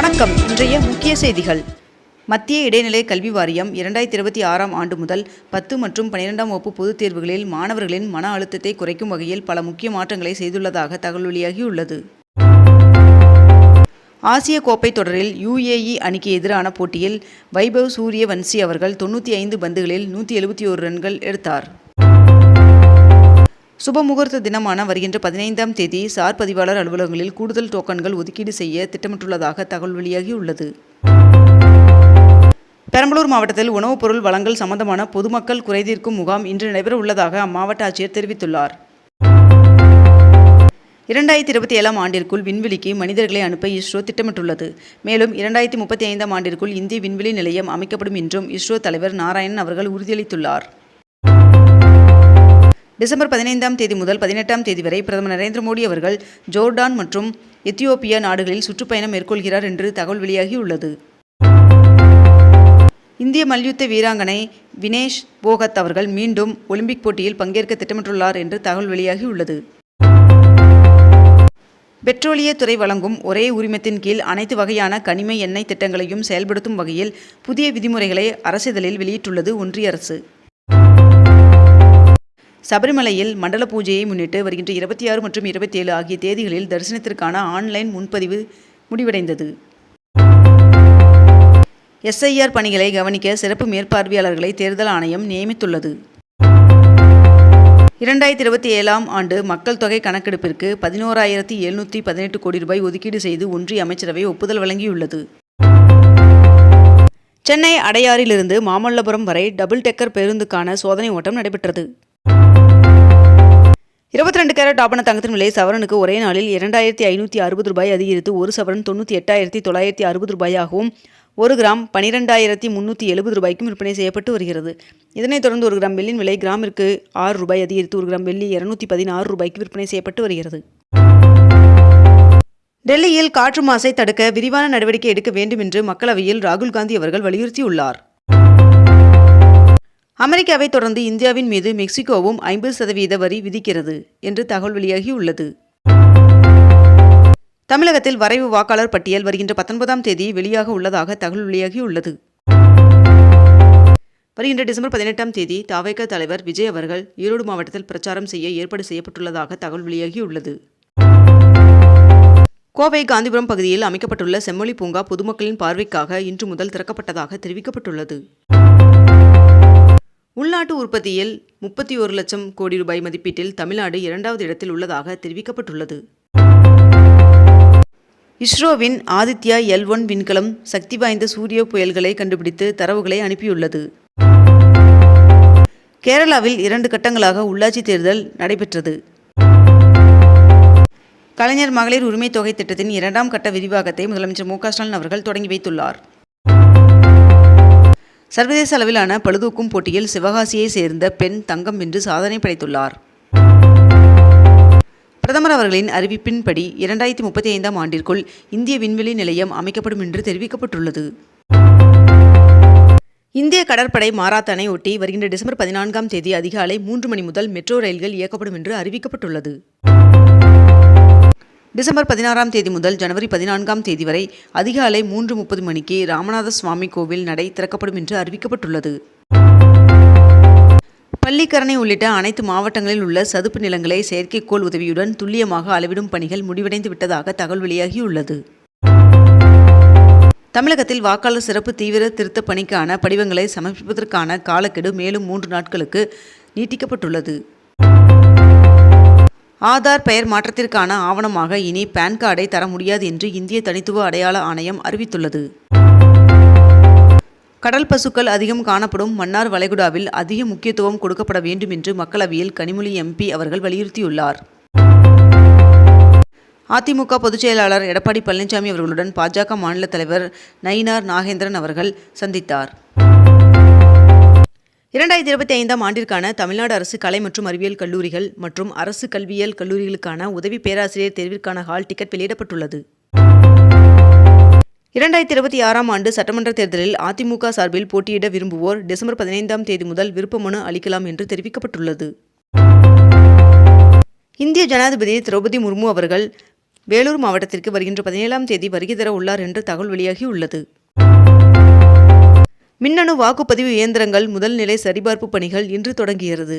வணக்கம். இன்றைய முக்கிய செய்திகள். மத்திய இடைநிலை கல்வி வாரியம் இரண்டாயிரத்தி இருபத்தி ஆறாம் ஆண்டு முதல் பத்து மற்றும் பன்னிரெண்டாம் வகுப்பு பொதுத் தேர்வுகளில் மாணவர்களின் மன அழுத்தத்தை குறைக்கும் வகையில் பல முக்கிய மாற்றங்களை செய்துள்ளதாக தகவல் வெளியாகியுள்ளது. ஆசிய கோப்பை தொடரில் யுஏஇ அணிக்கு எதிரான போட்டியில் வைபவ் சூரியவன்சி அவர்கள் தொண்ணூற்றி ஐந்து பந்துகளில் நூற்றி எழுபத்தி ஓரு ரன்கள் எடுத்தார். சுபமுகூர்த்த தினமான வருகின்ற பதினைந்தாம் தேதி சார் பதிவாளர் அலுவலகங்களில் கூடுதல் டோக்கன்கள் ஒதுக்கீடு செய்ய திட்டமிட்டுள்ளதாக தகவல் வெளியாகியுள்ளது. பெரம்பலூர் மாவட்டத்தில் உணவுப் பொருள் வழங்கல் சம்பந்தமான பொதுமக்கள் குறைதீர்க்கும் முகாம் இன்று நடைபெற உள்ளதாக அம்மாவட்ட ஆட்சியர் தெரிவித்துள்ளார். இரண்டாயிரத்தி இருபத்தி ஏழாம் ஆண்டிற்குள் விண்வெளிக்கு மனிதர்களை அனுப்ப இஸ்ரோ திட்டமிட்டுள்ளது. மேலும் இரண்டாயிரத்தி முப்பத்தி ஐந்தாம் ஆண்டிற்குள் இந்திய விண்வெளி நிலையம் அமைக்கப்படும் என்றும் இஸ்ரோ தலைவர் நாராயணன் அவர்கள் உறுதியளித்துள்ளார். டிசம்பர் பதினைந்தாம் தேதி முதல் பதினெட்டாம் தேதி வரை பிரதமர் நரேந்திர மோடி அவர்கள் ஜோர்டான் மற்றும் எத்தியோப்பியா நாடுகளில் சுற்றுப்பயணம் மேற்கொள்கிறார் என்று தகவல் வெளியாகியுள்ளது. இந்திய மல்யுத்த வீராங்கனை வினேஷ் போகத் அவர்கள் மீண்டும் ஒலிம்பிக் போட்டியில் பங்கேற்க திட்டமிட்டுள்ளார் என்று தகவல் வெளியாகியுள்ளது. பெட்ரோலியத்துறை வழங்கும் ஒரே உரிமத்தின் கீழ் அனைத்து வகையான கனிம எண்ணெய் திட்டங்களையும் செயல்படுத்தும் வகையில் புதிய விதிமுறைகளை அரசிதழில் வெளியிட்டுள்ளது ஒன்றிய அரசு. சபரிமலையில் மண்டல பூஜையை முன்னிட்டு வருகின்ற இருபத்தி ஆறு மற்றும் இருபத்தி ஏழு ஆகிய தேதிகளில் தரிசனத்திற்கான ஆன்லைன் முன்பதிவு முடிவடைந்தது. எஸ்ஐஆர் பணிகளை கவனிக்க சிறப்பு மேற்பார்வையாளர்களை தேர்தல் ஆணையம் நியமித்துள்ளது. இரண்டாயிரத்தி இருபத்தி ஏழாம் ஆண்டு மக்கள் தொகை கணக்கெடுப்பிற்கு பதினோராயிரத்தி எழுநூற்றி பதினெட்டு கோடி ரூபாய் ஒதுக்கீடு செய்து ஒன்றிய அமைச்சரவை ஒப்புதல் வழங்கியுள்ளது. சென்னை அடையாறிலிருந்து மாமல்லபுரம் வரை டபுள் டெக்கர் பேருந்துக்கான சோதனை ஓட்டம் நடைபெற்றது. இருபத்தி ரெண்டு கேரட் ஆபண தங்கத்தின் விலை சவரனுக்கு ஒரே நாளில் இரண்டாயிரத்தி ஐநூற்றி அறுபது ரூபாய் அதிகரித்து ஒரு சவரன் தொண்ணூற்றி எட்டாயிரத்தி தொள்ளாயிரத்தி அறுபது ரூபாயாகவும் ஒரு கிராம் பனிரெண்டாயிரத்தி முந்நூற்றி எழுபது ரூபாய்க்கும் விற்பனை செய்யப்பட்டு வருகிறது. இதனைத் தொடர்ந்து ஒரு கிராம் வெள்ளியின் விலை கிராமிற்கு ஆறு ரூபாய் அதிகரித்து ஒரு கிராம் வெள்ளி இருநூற்றி பதினாறு ரூபாய்க்கு விற்பனை செய்யப்பட்டு வருகிறது. டெல்லியில் காற்று மாசை தடுக்க விரிவான நடவடிக்கை எடுக்க வேண்டும் என்று மக்களவையில் ராகுல் காந்தி அவர்கள் வலியுறுத்தியுள்ளார். அமெரிக்காவை தொடர்ந்து இந்தியாவின் மீது மெக்சிகோவும் ஐம்பது சதவீத வரி விதிக்கிறது என்று தகவல் வெளியாகியுள்ளது தமிழகத்தில் வரைவு வாக்காளர் பட்டியல் வருகின்ற பத்தொன்பதாம் தேதி வெளியாக உள்ளதாக தகவல் வெளியாகியுள்ளது வருகின்ற டிசம்பர் பதினெட்டாம் தேதி தாவேக தலைவர் விஜய் அவர்கள் ஈரோடு மாவட்டத்தில் பிரச்சாரம் செய்ய ஏற்பாடு செய்யப்பட்டுள்ளதாக தகவல் வெளியாகியுள்ளது கோவை காந்திபுரம் பகுதியில் அமைக்கப்பட்டுள்ள செம்மொழி பூங்கா பொதுமக்களின் பார்வைக்காக இன்று முதல் திறக்கப்பட்டதாக தெரிவிக்கப்பட்டுள்ளது. உள்நாட்டு உற்பத்தியில் முப்பத்தி ஒரு லட்சம் கோடி ரூபாய் மதிப்பீட்டில் தமிழ்நாடு இரண்டாவது இடத்தில் உள்ளதாக தெரிவிக்கப்பட்டுள்ளது. இஸ்ரோவின் ஆதித்யா எல் ஒன் விண்கலம் சக்தி வாய்ந்த சூரிய புயல்களை கண்டுபிடித்து தரவுகளை அனுப்பியுள்ளது. கேரளாவில் இரண்டு கட்டங்களாக உள்ளாட்சி தேர்தல் நடைபெற்றது. கலைஞர் மகளிர் உரிமை தொகை திட்டத்தின் இரண்டாம் கட்ட விரிவாக்கத்தை முதலமைச்சர் மு க ஸ்டாலின் அவர்கள் தொடங்கி வைத்துள்ளார். சர்வதேச அளவிலான பழுதூக்கும் போட்டியில் சிவகாசியை சேர்ந்த பெண் தங்கம் வென்று சாதனை படைத்துள்ளார். பிரதமர் அவர்களின் அறிவிப்பின்படி இரண்டாயிரத்தி முப்பத்தி ஐந்தாம் ஆண்டிற்குள் இந்திய விண்வெளி நிலையம் அமைக்கப்படும் என்று தெரிவிக்கப்பட்டுள்ளது. இந்திய கடற்படை மாராத்தானை ஒட்டி வருகின்ற டிசம்பர் பதினான்காம் தேதி அதிகாலை மூன்று மணி முதல் மெட்ரோ ரயில்கள் இயக்கப்படும் என்று அறிவிக்கப்பட்டுள்ளது. டிசம்பர் பதினாறாம் தேதி முதல் ஜனவரி பதினான்காம் தேதி வரை அதிகாலை மூன்று முப்பது மணிக்கு ராமநாத சுவாமி கோவில் நடை திறக்கப்படும் என்று அறிவிக்கப்பட்டுள்ளது. பள்ளிக்கரணை உள்ளிட்ட அனைத்து மாவட்டங்களில் உள்ள சதுப்பு நிலங்களை செயற்கைக்கோள் உதவியுடன் துல்லியமாக அளவிடும் பணிகள் முடிவடைந்து விட்டதாக தகவல் வெளியாகியுள்ளது. தமிழகத்தில் வாக்காளர் சிறப்பு தீவிர திருத்தப் பணிக்கான படிவங்களை சமர்ப்பிப்பதற்கான காலக்கெடு மேலும் மூன்று நாட்களுக்கு நீட்டிக்கப்பட்டுள்ளது. ஆதார் பெயர் மாற்றத்திற்கான ஆவணமாக இனி பான் கார்டை தர முடியாது என்று இந்திய தனித்துவ அடையாள ஆணையம் அறிவித்துள்ளது. கடல் பசுக்கள் அதிகம் காணப்படும் மன்னார் வளைகுடாவில் அதிக முக்கியத்துவம் கொடுக்கப்பட வேண்டும் என்று மக்களவையில் கனிமொழி எம்பி அவர்கள் வலியுறுத்தியுள்ளார். அதிமுக பொதுச்செயலாளர் எடப்பாடி பழனிசாமி அவர்களுடன் பாஜக மாநில தலைவர் நயினார் நாகேந்திரன் அவர்கள் சந்தித்தார். இரண்டாயிரத்தி இருபத்தி ஐந்தாம் ஆண்டிற்கான தமிழ்நாடு அரசு கலை மற்றும் அறிவியல் கல்லூரிகள் மற்றும் அரசு கல்வியியல் கல்லூரிகளுக்கான உதவி பேராசிரியர் தேர்விற்கான ஹால் டிக்கெட் வெளியிடப்பட்டுள்ளது. இரண்டாயிரத்தி இருபத்தி ஆறாம் ஆண்டு சட்டமன்ற தேர்தலில் அதிமுக சார்பில் போட்டியிட விரும்புவோர் டிசம்பர் பதினைந்தாம் தேதி முதல் விருப்ப மனு அளிக்கலாம் என்று தெரிவிக்கப்பட்டுள்ளது. இந்திய ஜனாதிபதி திரௌபதி முர்மு அவர்கள் வேலூர் மாவட்டத்திற்கு வருகின்ற பதினேழாம் தேதி வருகை தர உள்ளார் என்று தகவல் வெளியாகியுள்ளது. மின்னணு வாக்குப்பதிவு இயந்திரங்கள் முதல்நிலை சரிபார்ப்பு பணிகள் இன்று தொடங்குகிறது.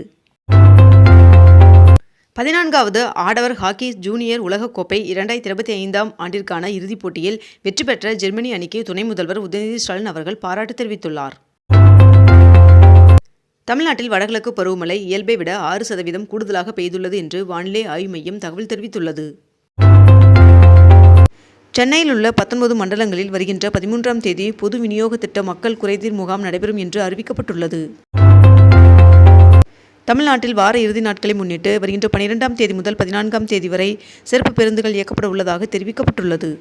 பதினான்காவது ஆடவர் ஹாக்கி ஜூனியர் உலகக்கோப்பை இரண்டாயிரத்தி இருபத்தி ஐந்தாம் ஆண்டிற்கான இறுதிப் போட்டியில் வெற்றி பெற்ற ஜெர்மனி அணிக்கு துணை முதல்வர் உதயநிதி ஸ்டாலின் அவர்கள் பாராட்டு தெரிவித்துள்ளார். தமிழ்நாட்டில் வடகிழக்கு பருவமழை இயல்பை விட ஆறு சதவீதம் கூடுதலாக பெய்துள்ளது என்று வானிலை ஆய்வு மையம் தகவல் தெரிவித்துள்ளது. சென்னையில் உள்ள பத்தொன்பது மண்டலங்களில் வருகின்ற பதிமூன்றாம் தேதி பொது விநியோக திட்ட மக்கள் குறைதீர் முகாம் நடைபெறும் என்று அறிவிக்கப்பட்டுள்ளது. தமிழ்நாட்டில் வார இறுதி நாட்களை முன்னிட்டு வருகின்ற பனிரெண்டாம் தேதி முதல் பதினான்காம் தேதி வரை சிறப்பு பேருந்துகள் இயக்கப்பட உள்ளதாக தெரிவிக்கப்பட்டுள்ளது.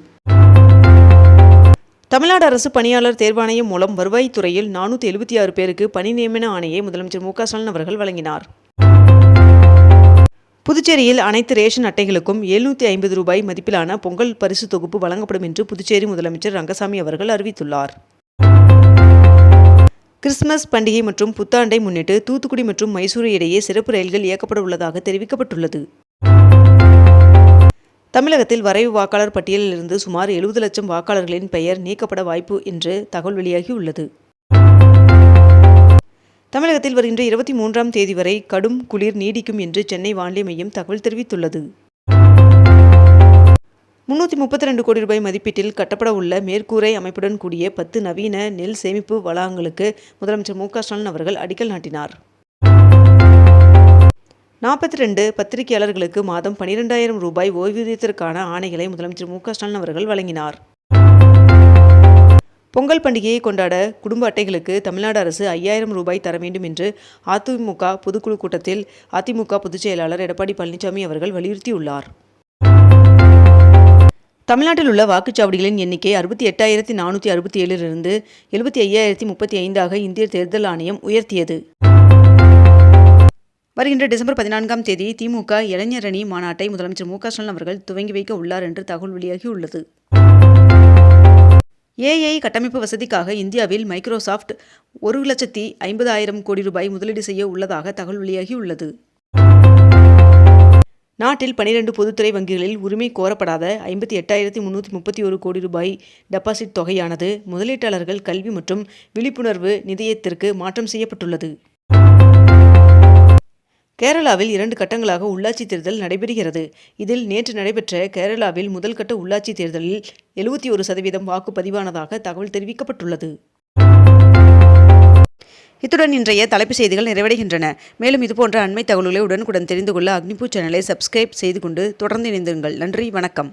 தமிழ்நாடு அரசு பணியாளர் தேர்வாணையம் மூலம் வருவாய்த்துறையில் நானூற்றி எழுபத்தி ஆறு பேருக்கு பணி நியமன ஆணையை முதலமைச்சர் மு க ஸ்டாலின் அவர்கள் வழங்கினார். புதுச்சேரியில் அனைத்து ரேஷன் அட்டைகளுக்கும் எழுநூற்றி ஐம்பது ரூபாய் மதிப்பிலான பொங்கல் பரிசு தொகுப்பு வழங்கப்படும் என்று புதுச்சேரி முதலமைச்சர் ரங்கசாமி அவர்கள் அறிவித்துள்ளார். கிறிஸ்துமஸ் பண்டிகை மற்றும் புத்தாண்டை முன்னிட்டு தூத்துக்குடி மற்றும் மைசூரு இடையே சிறப்பு ரயில்கள் இயக்கப்பட உள்ளதாக தெரிவிக்கப்பட்டுள்ளது. தமிழகத்தில் வரைவு வாக்காளர் பட்டியலில் இருந்து சுமார் எழுபது லட்சம் வாக்காளர்களின் பெயர் நீக்கப்பட வாய்ப்பு என்று தகவல் வெளியாகியுள்ளது. தமிழகத்தில் வருகின்ற இருபத்தி மூன்றாம் தேதி வரை கடும் குளிர் நீடிக்கும் என்று சென்னை வானிலை மையம் தகவல் தெரிவித்துள்ளது. முன்னூற்றி முப்பத்தி ரெண்டு கோடி ரூபாய் மதிப்பீட்டில் கட்டப்பட உள்ள மேற்கூரை அமைப்புடன் கூடிய பத்து நவீன நெல் சேமிப்பு வளாகங்களுக்கு முதலமைச்சர் மு க ஸ்டாலின் அவர்கள் அடிக்கல் நாட்டினார். நாற்பத்தி ரெண்டு பத்திரிகையாளர்களுக்கு மாதம் பனிரெண்டாயிரம் ரூபாய் ஓய்வூதியத்திற்கான ஆணைகளை முதலமைச்சர் மு க ஸ்டாலின் அவர்கள் வழங்கினார். பொங்கல் பண்டிகையை கொண்டாட குடும்ப அட்டைகளுக்கு தமிழ்நாடு அரசு ஐயாயிரம் ரூபாய் தர வேண்டும் என்று அதிமுக பொதுக்குழு கூட்டத்தில் அதிமுக பொதுச் செயலாளர் எடப்பாடி பழனிசாமி அவர்கள் வலியுறுத்தியுள்ளார். தமிழ்நாட்டில் உள்ள வாக்குச்சாவடிகளின் எண்ணிக்கை அறுபத்தி எட்டாயிரத்தி நானூற்றி அறுபத்தி ஏழிலிருந்து எழுபத்தி ஐயாயிரத்தி முப்பத்தி ஐந்தாக இந்திய தேர்தல் ஆணையம் உயர்த்தியது. வருகின்ற டிசம்பர் பதினான்காம் தேதி திமுக இளைஞரணி மாநாட்டை முதலமைச்சர் மு க ஸ்டாலின் அவர்கள் துவங்கி வைக்க உள்ளார் என்று தகவல் வெளியாகியுள்ளது. ஏஐ கட்டமைப்பு வசதிக்காக இந்தியாவில் மைக்ரோசாஃப்ட் ஒரு லட்சத்தி ஐம்பதாயிரம் கோடி ரூபாய் முதலீடு செய்ய உள்ளதாக தகவல் வெளியாகியுள்ளது. நாட்டில் பனிரெண்டு பொதுத்துறை வங்கிகளில் உரிமை கோரப்படாத ஐம்பத்தி எட்டாயிரத்தி முன்னூற்றி முப்பத்தி ஒரு கோடி ரூபாய் டெபாசிட் தொகையானது முதலீட்டாளர்கள் கல்வி மற்றும் விழிப்புணர்வு நிதியத்திற்கு மாற்றம் செய்யப்பட்டுள்ளது. கேரளாவில் இரண்டு கட்டங்களாக உள்ளாட்சி தேர்தல் நடைபெறுகிறது. இதில் நேற்று நடைபெற்ற கேரளாவில் முதல் கட்ட உள்ளாட்சி தேர்தலில் எழுபத்தி ஒரு சதவீதம் வாக்குப்பதிவானதாக தகவல் தெரிவிக்கப்பட்டுள்ளது. இத்துடன் இன்றைய தலைப்பு செய்திகள் நிறைவடைகின்றன. மேலும் இதுபோன்ற அண்மை தகவல்களை உடனுக்குடன் தெரிந்து கொள்ள அக்னிபூ சேனலை சப்ஸ்கிரைப் செய்து கொண்டு தொடர்ந்து இணைந்திருங்கள். நன்றி வணக்கம்.